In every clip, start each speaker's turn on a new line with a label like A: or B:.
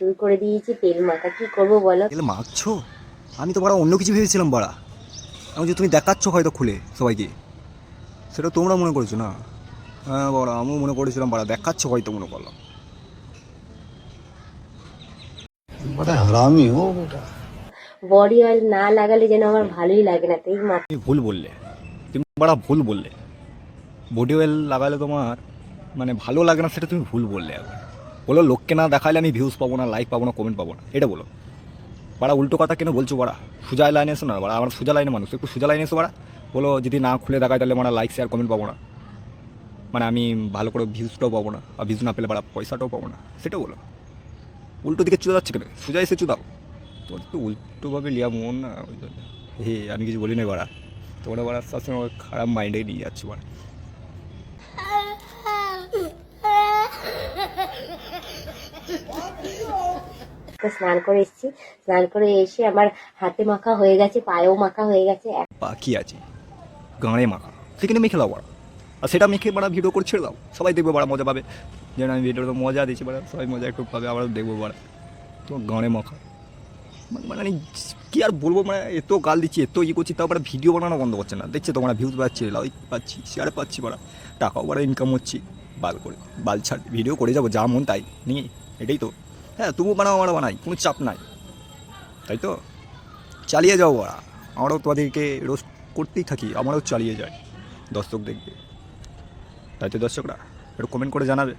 A: শুরু করে দিয়েছি। তেল মাখা কি করব বলো?
B: তেল মাখছো? আমি তো বাড়া অন্য কিছু ভেবেছিলাম বাড়া। আমি যে তুমি দেখাচ্ছ হয়তো খুলে সবাইকে। সেটা তোমরা মনে করেছ না? হ্যাঁ বাড়া আমিও মনে করেছিলাম বাড়া দেখাচ্ছ হয়তো মনে করলাম।
A: বডি অয়েল না লাগালে যেন আমার ভালোই লাগে না তাই মাথা
B: তুমি ভুল বললে। তুমি বড় ভুল বললে। বডি অয়েল লাগালে তোমার মানে ভালো লাগে না সেটা তুমি ভুল বললে একবার বলো, লোককে না দেখালে আমি ভিউজ পাবো না লাইক পাবো না কমেন্ট পাবো না। এটা বলো। বাড়া, উল্টো কথা কেন বলছো বাড়া? সোজা লাইনে এসো না বাড়া, আমার সোজা লাইনে মানুষ, একটু সোজা লাইনে এসো বাড়া। বলো, যদি না খুলে দেখায় তাহলে মানে লাইক শেয়ার কমেন্ট পাবো না। মানে আমি ভালো করে ভিউজটাও পাবো না, আর ভিউজ না পেলে বাড়া পয়সাটাও পাবো না। সেটাও বলো। উল্টো দিকে চলে যাচ্ছে কেন? সোজা এসে চুদাও। তোর তো উল্টোভাবে লিয়া মন না, ওই জন্য। হে আমি কিছু বলি না বাড়া। তোমরা বাড়া সবসময় খারাপ মাইন্ডে নিয়ে যাচ্ছ বাড়া।
A: তো স্নান করে এসেছি। স্নান করে এসে আমার হাতে মাখা হয়ে গেছে, পায়েও মাখা হয়ে গেছে।
B: বাকি আছে, গাঁড়ে মাখা। সেখানে মেখে দাও আর সেটা মেখে বাড়া ভিডিও করে ছেড়ে দাও। সবাই দেখবে বাড়া মজা পাবে। যেন আমি ভিডিওটা মজা দিচ্ছি বাড়া, সবাই মজা একটু পাবে আবার দেখব বাড়া। তো গাঁড়ে মাখা। মানে মানে আমি কি আর বলব মানে এত গাল দিচ্ছি, এত ইয়ে করছি, তাও বাড়া ভিডিও বানানো বন্ধ করছে না। দেখছে তোমরা ভিউজ পাচ্ছি লাইক পাচ্ছি শেয়ার পাচ্ছি বাড়া। টাকাও বাড়া ইনকাম হচ্ছে, বাল করে, বাল ছাড় ভিডিও করে যাব, যা মন তাই, নিয়ে, এটাই তো। হ্যাঁ তবু বানাও আমরা বানাই, কোনো চাপ নাই। তাই তো? চালিয়ে যাও ওরা। আমরাও তোমাদেরকে রোস্ট করতেই থাকি, আমরাও চালিয়ে যাই দর্শক দেখবে। তাই তো দর্শকরা, একটু কমেন্ট করে জানাবে।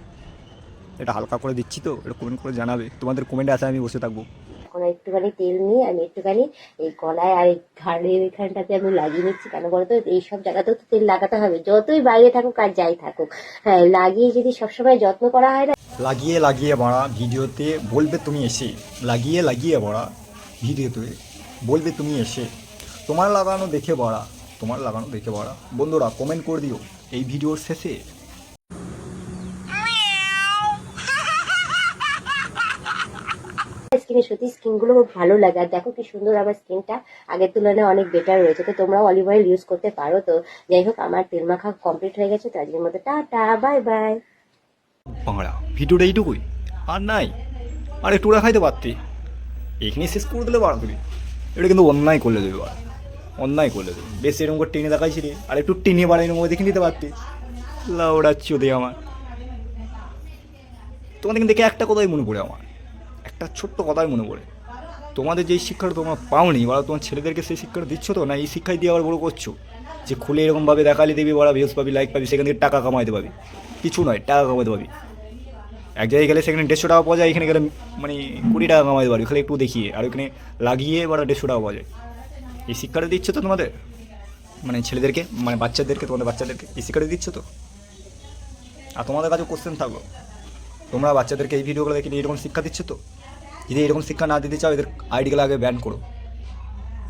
B: এটা হালকা করে দিচ্ছি তো, একটু কমেন্ট করে জানাবে। তোমাদের কমেন্টে আসে আমি বসে থাকব।
A: এখন একটুখানি তেল নিয়ে, আমি একটুখানি এই গলায় আর এই ঘাড়ের এখানটাতে আমি লাগিয়ে নিচ্ছি। কেন বলতো? এইসব জায়গাতেও তো তেল লাগাতে হবে। যতই বাইরে থাকুক আর যাই থাকুক। হ্যাঁ লাগিয়ে যদি সবসময় যত্ন করা হয় না
B: লাগিয়ে লাগিয়ে বাড়া ভিডিওতে বলবে তুমি এসে। লাগিয়ে লাগিয়ে বাড়া ভিডিওতে বলবে তুমি এসে। তোমার লাগানো দেখে বাড়া, তোমার লাগানো দেখে বাড়া। বন্ধুরা কমেন্ট করে দিও এই ভিডিওর শেষে।
A: স্কিনে সত্যি স্কিনগুলো খুব ভালো লাগে। আর দেখো কি সুন্দর আমার স্কিনটা আগের তুলনায় অনেক বেটার রয়েছে। তো তোমরাও অলিভ অয়েল ইউজ করতে পারো। তো যাই হোক, আমার তেল মাখা কমপ্লিট হয়ে গেছে। তো আজকের মতো টাটা বাই বাই
B: বাংলা ভিডিওটা এইটুকুই। আর নাই, আর একটু খাইতে পারতি। এখানে শেষ করে দিলে বাড়া তুমি এটা কিন্তু অন্যায় করলে দেবে বাড়া অন্যায় করলে দেবে। বেশ এরকম করে টেনে দেখাইছিলি আর একটু টেনে বাড়া এরকম দেখে নিতে পারতি। লাউড়াচ্ছি ওদের আমার। তোমাদের কিন্তু দেখে একটা কথাই মনে পড়ে আমার। একটা ছোট্ট কথাই মনে পড়ে। তোমাদের যেই শিক্ষাটা তোমরা পাওনি, বা তোমার ছেলেদেরকে সেই শিক্ষাটা দিচ্ছ তো, না এই শিক্ষাই দিয়ে আবার বড় করছ? যে খুলে এরকমভাবে দেখালে দিবি বড়া ভিউজ পাবি লাইক পাবি, সেখান থেকে টাকা কামাইতে পাবি। কিছু নয়, টাকা কামাইতে পাবি এক জায়গায় গেলে সেখানে দেড়শো টাকা পাওয়া যায়, এখানে গেলে মানে কুড়ি টাকা কামাইতে পারবি, খালি একটু দেখিয়ে। আর ওখানে লাগিয়ে এবার দেড়শো টাকা পাওয়া যায়। এই শিক্ষাটা দিচ্ছে তো তোমাদের? মানে ছেলেদেরকে মানে বাচ্চাদেরকে, তোমাদের বাচ্চাদেরকে? এই শিক্ষাটা দিচ্ছ তো? আর তোমাদের কাছে কোশ্চেন থাকল। তোমরা বাচ্চাদেরকে এই ভিডিওগুলো দেখে এরকম শিক্ষা দিচ্ছ তো? যদি এরকম শিক্ষা না দিতে চাও, এদের আইডিগুলো আগে ব্যান করো।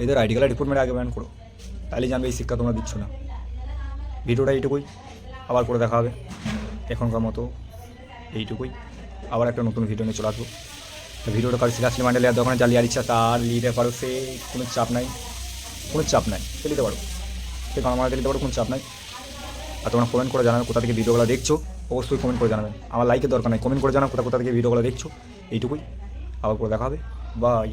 B: এদের আইডিগুলো রিপোর্টমেন্ট আগে ব্যান করো। তাহলে জানবে এই শিক্ষা তোমরা দিচ্ছ না। ভিডিওটা এইটুকুই। আবার করে দেখা হবে। এখনকার মতো এইটুকুই। আবার একটা নতুন ভিডিও নিয়ে চলে আসব। ভিডিওটা কারও সিরিয়াসলি মাইন্ডে নেওয়ার দোকানে যা লিয়ার ইচ্ছা তার লিতে পারো, সে কোনো চাপ নাই। কোনো চাপ নাই, সে নিতে পারো। সে মারাতে নিতে পারো, কোনো চাপ নাই। আর তোমরা কমেন্ট করে জানাবে কোথা থেকে ভিডিওগুলো দেখছ। অবশ্যই কমেন্ট করে জানাবেন আমার লাইকের দরকার নাই কমেন্ট করে জানাও কোথা কোথা থেকে ভিডিওগুলো দেখছ। এইটুকুই। আবার করে দেখা হবে। বাই